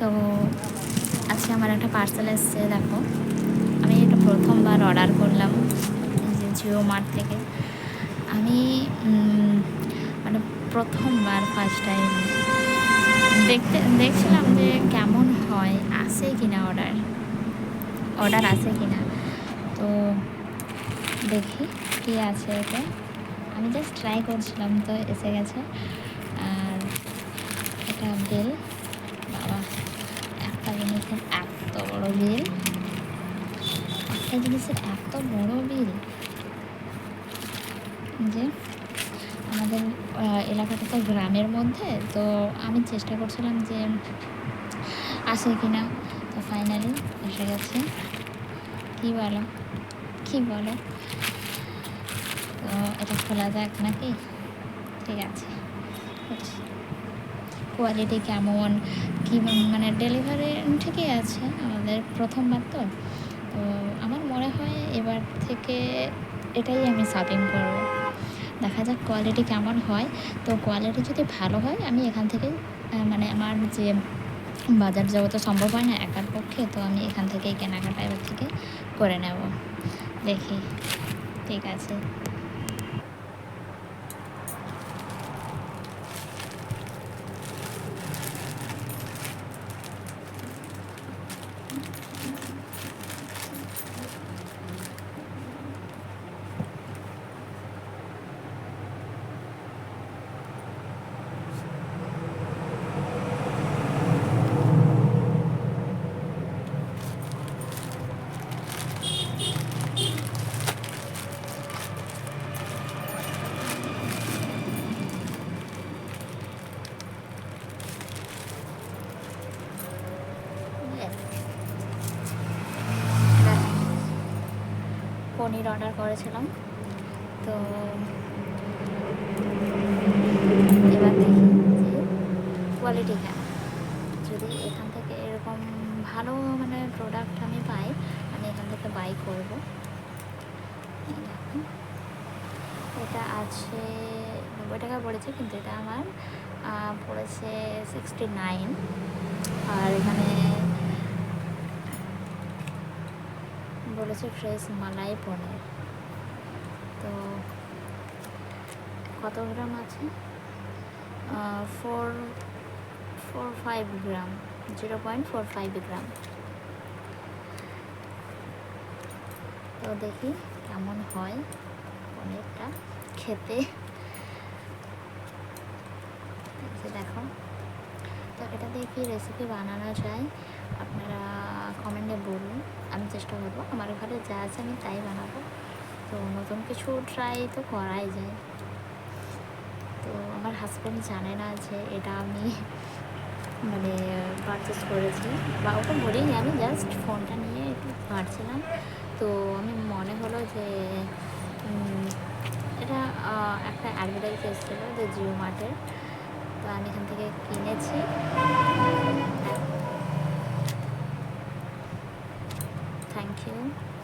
তো আজকে আমার একটা পার্সেল এসছে, দেখো। আমি এটা প্রথমবার অর্ডার করলাম যে জিও মার্ট থেকে। আমি মানে প্রথমবার ফার্স্ট টাইম দেখতে, দেখছিলাম যে কেমন হয় আসে কিনা অর্ডার অর্ডার আসে কিনা? তো দেখি কি আছে এতে। আমি জাস্ট ট্রাই করছিলাম, তো এসে গেছে। আর এটা বিল জিনিসের এত বড় বিল। একটা জিনিসের এত বড় বিল। যে আমাদের এলাকাটা তো গ্রামের মধ্যে তো আমি চেষ্টা করছিলাম যে আসে কিনা। তো ফাইনালি এসে গেছে। কী বলো? কী বলো? তো এটা খোলা যাক নাকি? ঠিক আছে। কোয়ালিটি কেমন, কী মানে ডেলিভারি ঠিকই আছে, আমাদের প্রথমবার তো। তো আমার মনে হয় এবার থেকে এটাই আমি শপিং করব। দেখা যাক কোয়ালিটি কেমন হয়। তো কোয়ালিটি যদি ভালো হয়, আমি এখান থেকে মানে আমার যে বাজার যাওয়া তো সম্ভব হয় না একার পক্ষে, তো আমি এখান থেকেই কেনাকাটা এবার থেকে করে নেব। দেখি, ঠিক আছে। পনির অর্ডার করেছিলাম। তো এবার দেখি যে কোয়ালিটি কেমন। যদি এখান থেকে এরকম ভালো মানে প্রোডাক্ট আমি পাই, আমি এখান থেকে বাই করব। এটা আছে নব্বই টাকা পড়েছে, কিন্তু এটা আমার পড়েছে সিক্সটি নাইন আর এখানে বলেছে ফ্রেশ মালাই পনির। তো কত গ্রাম আছে? Four four five gram zero point four five gram তো দেখি কেমন হয় পনিরটা খেতে। দেখো, তো এটা দিয়ে কি রেসিপি বানানো যায়? আপনারা কমেন্টে বলুন, আমি চেষ্টা করব। আমার ঘরে যা আছে আমি তাই বানাবো। তো নতুন কিছু ট্রাই তো করাই যায়। তো আমার হাজব্যান্ড জানে না যে এটা আমি মানে পারচেস করেছি। বা ওকে বলিনি আমি জাস্ট ফোনটা নিয়ে একটু ঘাঁটছিলাম। তো আমি মনে হলো যে এটা একটা অ্যাডভার্টাইজ এসেছিল যে জিও মার্টের। তো আমি এখান থেকে কিনেছি। 行。